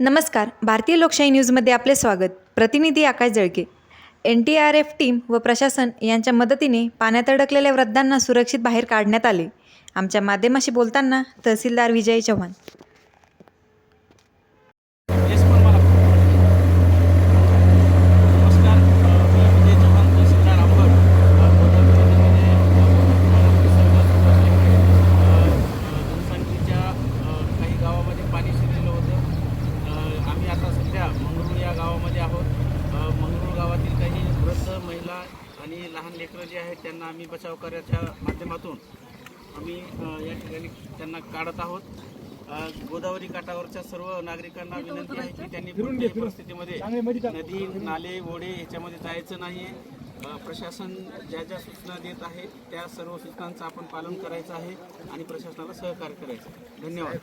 नमस्कार भारतीय लोकशाही न्यूजमध्ये आपले स्वागत. प्रतिनिधी Akash Jalke. N T R F team व प्रशासन यांच्या मदतीने पाण्यात अडकलेल्या वृद्धांना सुरक्षित बाहेर काढण्यात आले. आमच्या माध्यमाशी बोलताना तहसीलदार विजय चव्हाण. महिला आणि लहान लेकरं जे आहेत त्यांना आम्ही बचाव कार्याच्या माध्यमातून आम्ही या ठिकाणी त्यांना काढत आहोत. गोदावरी काठावरच्या सर्व नागरिकांना विनंती आहे की त्यांनी कोणत्याही परिस्थितीमध्ये नदी नाले ओढे याच्यामध्ये जायचं नाही. आहे प्रशासन ज्या ज्या सूचना देत आहे त्या सर्व सूचनांचं आपण पालन करायचं आहे आणि प्रशासनाला सहकार्य करायचं आहे. धन्यवाद.